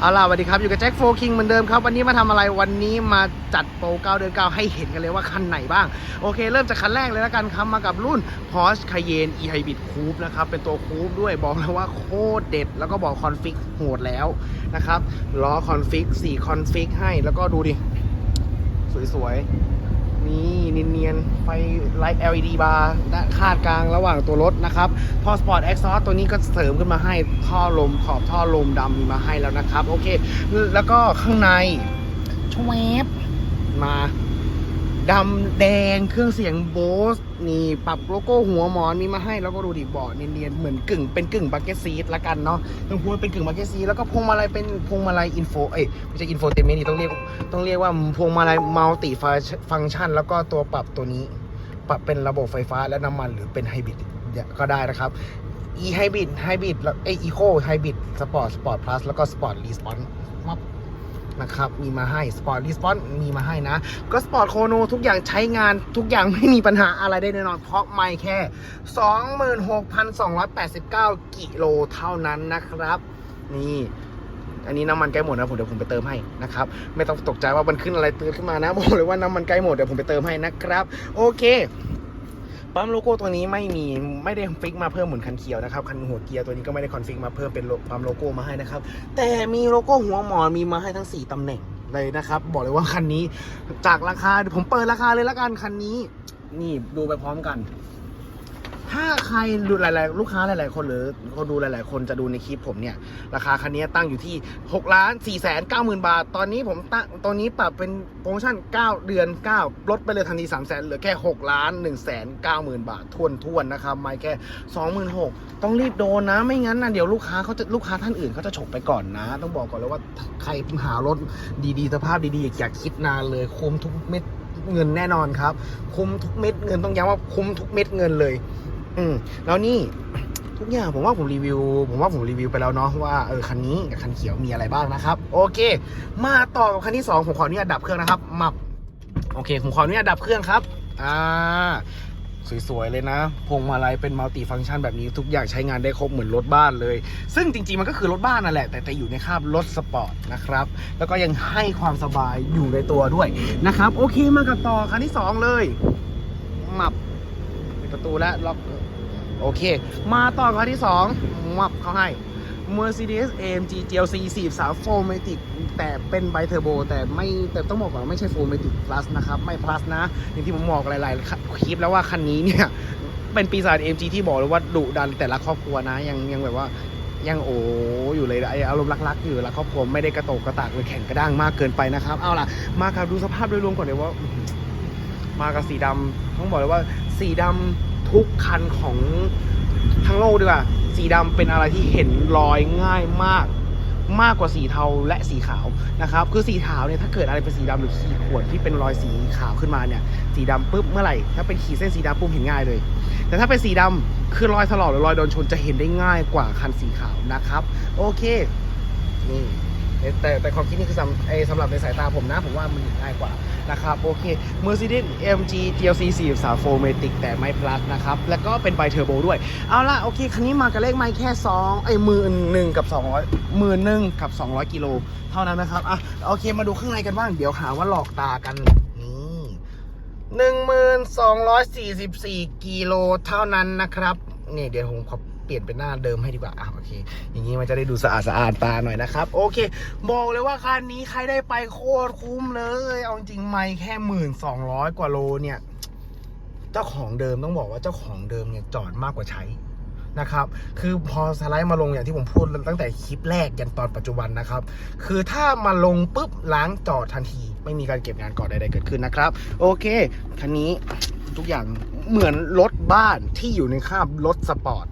เอาล่ะสวัสดีครับอยู่กับแจ็คโฟคิงเหมือนเดิมครับ วันนี้มาทำอะไรวันนี้มาจัดโปร9เดือน9ให้เห็นกันเลยว่าคันไหนบ้าง โอเค เริ่มจากคันแรกเลยแล้วกันครับ มากับรุ่น Porsche Cayenne e Hybrid Coupe นะครับ เป็นตัวคูปด้วยบอกแล้วว่าโคตรเด็ด แล้วก็บอกคอนฟิกโหดแล้วนะครับล้อคอนฟิก4คอนฟิกให้แล้วก็ดูดิ สวยๆ นี่เนียนๆ ไฟไลท์ LED บาร์ด้านคาดกลางระหว่างตัวรถนะครับท่อสปอร์ต e อ็กซอตัวนี้ก็เสริมขึ้นมาให้ท่อลมขอบท่อลมดำมีมาให้แล้วนะครับ โอเค แล้วก็ข้างในชวบมา ดำแดงเครื่องเสียงโบสนี่ปรับโลโก้หัวหมอนมีมาให้แล้วก็ดูดิเบาเนียนๆเหมือนกึ่งเป็นกึ่งบักเก็ตซีทละกันเนาะต้องพูดว่าเป็นกึ่งบักเก็ตซีทแล้วก็พวงมาลัยเป็นพวงมาลัยอินโฟเอ้ยไม่ใช่อินโฟเทนเมนต์นี่ต้องเรียกต้องเรียกว่าพวงมาลัยมัลติฟังก์ชัน แล้วก็ตัวปรับตัวนี้ ปรับเป็นระบบไฟฟ้าและน้ำมันหรือเป็นไฮบริดก็ได้นะครับ e ไฮบริดไฮบริดแล้วเอ eco ไฮบริดสปอร์ตสปอร์ตพลัสแล้วก็สปอร์ตรีสปอนมับ นะครับ มีมาให้สปอร์ตรีสปอนมีมาให้นะ ก็สปอร์ตโคโนทุกอย่างใช้งานทุกอย่างไม่มีปัญหาอะไรได้แน่นอน เพราะไม่แค่ 26,289 กิโลเท่านั้นนะครับ นี่อันนี้น้ำมันใกล้หมดนะผมเดี๋ยวผมไปเติมให้นะครับ ไม่ต้องตกใจว่ามันขึ้นอะไรเตือนขึ้นมานะบอกเลยว่าน้ำมันใกล้หมดเดี๋ยวผมไปเติมให้นะครับ โอเค ปั๊มโลโก้ตัวนี้ไม่มีไม่ได้ฟิกมาเพิ่มเหมือนคันเขียวนะครับคันหัวเกียร์ตัวนี้ก็ไม่ได้คอนฟิกมาเพิ่มเป็นปั๊มโลโก้มาให้นะครับแต่มีโลโก้หัวหมอนมีมาให้ทั้ง 4ตำแหน่งเลยนะครับบอกเลยว่าคันนี้จากราคาผมเปิดราคาเลยละกันคันนี้ นี่ดูไปพร้อมกัน ถ้าใครดูหลาย ๆ ลูกค้าหลาย ๆ คนหรือคนดูหลาย ๆ คนจะดูในคลิปผมเนี่ย ราคาคันนี้ตั้งอยู่ที่6ล้าน4แสน9หมื่นบาท ตอนนี้ผมตั้งตอนนี้ปรับเป็นโปรโมชั่น 9 เดือน 9 ลดไปเลยทันที3แสนเหลือแค่6ล้าน1แสน9หมื่นบาททวนทวนๆนะครับไม่แค่26,000ต้องรีบโดนนะ ไม่งั้นนะเดี๋ยวลูกค้าเขาจะลูกค้าท่านอื่นเขาจะฉกไปก่อนนะ ต้องบอกก่อนเลยว่าใครหารถดี ๆ สภาพดี ๆ อย่าคิดนานเลยคุ้มทุกเม็ดเงินแน่นอนครับ คุ้มทุกเม็ดเงินต้องย้ำว่าคุ้มทุกเม็ดเงินเลย อืมแล้วนี่ทุกอย่างผมว่าผมรีวิว ผมว่าผมรีวิวไปแล้วเนาะว่าเออคันนี้กับคันเขียวมีอะไรบ้างนะครับ โอเค มาต่อกับคันที่สองผมขออนุญาตดับเครื่องนะครับมับโอเค ผมขออนุญาตดับเครื่องครับอ่าสวยๆเลยนะพวงมาลัยเป็นมัลติฟังก์ชันแบบนี้ทุกอย่างใช้งานได้ครบเหมือนรถบ้านเลย ซึ่งจริงๆ มันก็คือรถบ้านนั่นแหละ แต่แต่อยู่ในคาบรถสปอร์ตนะครับ แล้วก็ยังให้ความสบายอยู่ในตัวด้วยนะครับ โอเคมากันต่อคันที่สองเลย มับปิดประตูและล็อก โอเค มาต่อคันที่2มับเขาให้ Mercedes AMG GLC 43 4matic แต่เป็นไบเทอร์โบ แต่ไม่แต่ต้องบอกก่อนไม่ใช่ 4matic plus นะครับ ไม่ plus นะ อย่างที่ผมบอกหลายๆคลิปแล้วว่าคันนี้เนี่ย เป็นปีศาจ AMG ที่บอกเลยว่าดุดันแต่ละครอบครัวนะ ยังยังแบบว่ายังโอ้อยู่เลยไออารมณ์รักๆ อยู่ละครอบครัวไม่ได้กระโตกกระตากหรือแข็งกระด้างมากเกินไปนะครับ เอาล่ะ มาครับดูสภาพโดยรวมก่อนเลยว่า มากับสีดำต้องบอกเลยว่า สีดำทุกคันของทั้งโลกดีกว่า สีดำเป็นอะไรที่เห็นรอยง่ายมาก มากกว่าสีเทาและสีขาวนะครับ คือสีขาวเนี่ยถ้าเกิดอะไรเป็นสีดำหรือขีดข่วนที่เป็นรอยสีขาวขึ้นมาเนี่ย สีดำปุ๊บเมื่อไหร่ถ้าเป็นขีดเส้นสีดำปุ๊บเห็นง่ายเลย แต่ถ้าเป็นสีดำคือรอยถลอกหรือรอยโดนชนจะเห็นได้ง่ายกว่าคันสีขาวนะครับ โอเคนี่ แต่แต่ความคิดนี่คือสำเอสำหรับในสายตาผมนะ ผมว่ามันง่ายกว่านะครับโอเค Mercedes AMG GLC 43 4matic แต่ไม่ plus นะครับ แล้วก็เป็นไบเทอร์โบด้วย เอาล่ะโอเค คันนี้มากับเลขไม่แค่ 2 ไอ้หมื่นหนึ่งกับ 200หมื่นหนึ่งกับ 200 กิโล เท่านั้นนะครับ อะ โอเคมาดูข้างในกันบ้าง เดี๋ยวหาว่าหลอกตากันนี่หนึ่งหมื่นสองร้อยสี่สิบสี่กิโลเท่านั้นนะครับ นี่เดี๋ยวผมขอ เปลี่ยนเป็นหน้าเดิมให้ดีกว่าอะโอเค อย่างนี้มันจะได้ดูสะอาดสะอาดตาหน่อยนะครับ โอเค บอกเลยว่าคันนี้ใครได้ไปโคตรคุ้มเลย เอาจริงไม่แค่หมื่นสองร้อยกว่าโลเนี่ยเจ้าของเดิมต้องบอกว่าเจ้าของเดิมเนี่ยจอดมากกว่าใช้นะครับ คือพอสไลด์มาลงอย่างที่ผมพูดตั้งแต่คลิปแรกยันตอนปัจจุบันนะครับ คือถ้ามาลงปุ๊บล้างจอดทันที ไม่มีการเก็บงานก่อนใดๆเกิดขึ้นนะครับ โอเค คันนี้ทุกอย่างเหมือนรถบ้านที่อยู่ในคาบรถสปอร์ต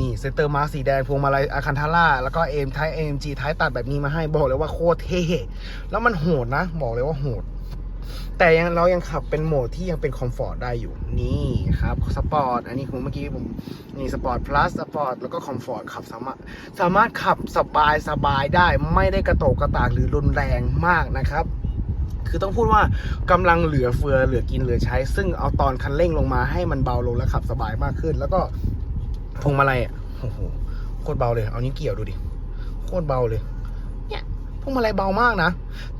นี่เซนเตอร์มาร์สีแดงพวงมาลัยอาคันทาร่าแล้วก็เอ็มไทเอ็มจีท้ายตัดแบบนี้มาให้บอกเลยว่าโคตรเท่แล้วมันโหดนะ บอกเลยว่าโหด แต่ยังเรายังขับเป็นโหมดที่ยังเป็นคอมฟอร์ตได้อยู่นี่ครับสปอร์ตอันนี้ผมเมื่อกี้ผมนี่สปอร์ตพลัสสปอร์ตแล้วก็คอมฟอร์ตขับสามารถสามารถขับสบายสบายได้ไม่ได้กระโตกกระตากหรือรุนแรงมากนะครับคือต้องพูดว่ากำลังเหลือเฟือเหลือกินเหลือใช้ ซึ่งเอาตอนคันเร่งลงมาให้มันเบาลงและขับสบายมากขึ้น แล้วก็ พวงมาลัยอะโอ้โหโคตรเบาเลย เอานี้เกี่ยวดูดิ โคตรเบาเลย เนี่ยพวงมาลัยเบามากนะ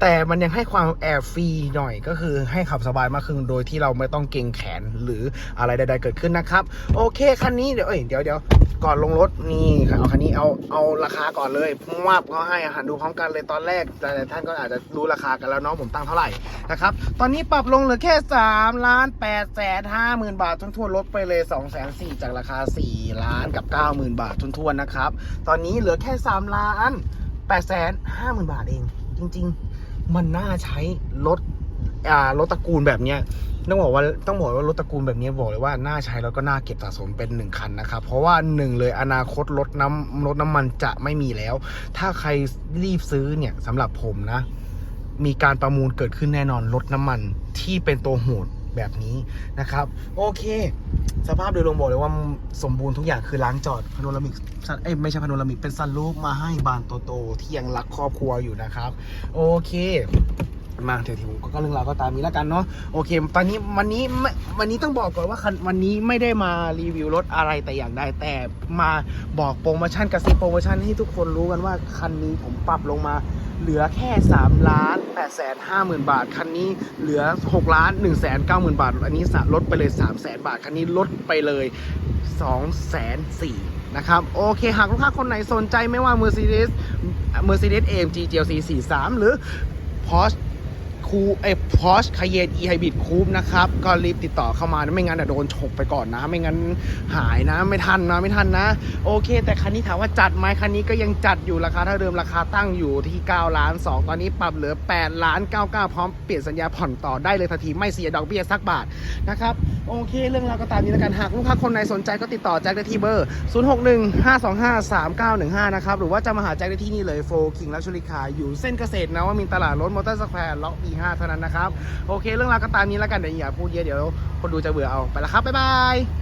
แต่มันยังให้ความแอร์ฟรีหน่อยก็คือให้ขับสบายมากขึ้นโดยที่เราไม่ต้องเกรงแขนหรืออะไรใด ๆ เกิดขึ้นนะครับ โอเคคันนี้เดี๋ยวเอ้ยเดี๋ยวเดี๋ยว ก่อนลงรถนี่เอาคันนี้เอาเอาราคาก่อนเลยว่าบเขาให้อาหารดูพร้อมกันเลยตอนแรกแต่ท่านก็อาจจะรู้ราคากันแล้วเนาะผมตั้งเท่าไหร่นะครับตอนนี้ปรับลงเหลือแค่3ล้าน8แสน5หมื่นบาททุนๆลดไปเลย2แสน4จากราคา 4 ล้านกับ 9 0,000 บาททุนๆนะครับตอนนี้เหลือแค่ 3 ล้าน8แสน5หมื่นบาทเอง จริง ๆ มันน่าใช้รถอ่ารถตระกูลแบบเนี้ย ต้องบอกว่าต้องบอกว่ารถตระกูลแบบนี้บอกเลยว่าน่าใช้แล้วก็น่าเก็บสะสมเป็นหนึ่งคันนะครับ เพราะว่าหนึ่งเลยอนาคตรถน้ำรถน้ำมันจะไม่มีแล้ว ถ้าใครรีบซื้อเนี่ยสำหรับผมนะ มีการประมูลเกิดขึ้นแน่นอนรถน้ำมันที่เป็นตัวโหดแบบนี้นะครับ โอเค สภาพโดยรวมบอกเลยว่าสมบูรณ์ทุกอย่างคือล้างจอดพานรามิกเอ้ยไม่ใช่พานรามิกเป็นซันรูฟมาให้บานโตๆที่ยังรักครอบครัวอยู่นะครับ โอเค มาเดี๋ยวทีผมก็เรื่องราวก็ตามนี้แล้วกันเนาะโอเค ตอนนี้วันนี้วันนี้ต้องบอกก่อนว่าคันวันนี้ไม่ได้มารีวิวรถอะไรแต่อย่างใดแต่มาบอกโปรโมชั่นกระซิบโปรโมชั่นให้ทุกคนรู้กันว่าคันนี้ผมปรับลงมาเหลือแค่3ล้าน8แสน5หมื่นบาท คันนี้เหลือ6ล้าน1แสน9หมื่นบาท อันนี้สะลดไปเลย3แสนบาท คันนี้ลดไปเลย2แสน4นะครับโอเคหากลูกค้าคนไหนสนใจไม่ว่า Mercedes Mercedes AMG GLC 43 หรือ Porsche คูเอ้พอชคเยนอีไฮบิดคูปนะครับ ก็รีบติดต่อเข้ามานะไม่งั้นอะโดนฉกไปก่อนนะ ไม่งั้นหายนะ ไม่ทันนะไม่ทันนะ โอเค แต่คันนี้ถามว่าจัดไหมคันนี้ก็ยังจัดอยู่ราคาเท่าเดิมราคาตั้งอยู่ที่9ล้าน2ตอนนี้ปรับเหลือ8ล้าน99 พร้อมเปลี่ยนสัญญาผ่อนต่อได้เลยทันทีไม่เสียดอกเบี้ยสักบาทนะครับโอเค เรื่องราวก็ตามนี้แล้วกันหากลูกค้าคนไหนสนใจก็ติดต่อแจ็คได้ที่เบอร์ 0615253915 นะครับหรือว่าจะมาหาแจ็คได้ที่นี่เลยโฟคิงและชุริคาอยู่เส้นเกษตรนะว่ามีตลาดรถมอเตอร์สแควร์ล็อก B5 เท่านั้นนะครับ โอเค เรื่องราวก็ตามนี้แล้วกันเดี๋ยวอย่าพูดเยอะเดี๋ยวคนดูจะเบื่อเอาไปละครับบ๊ายบาย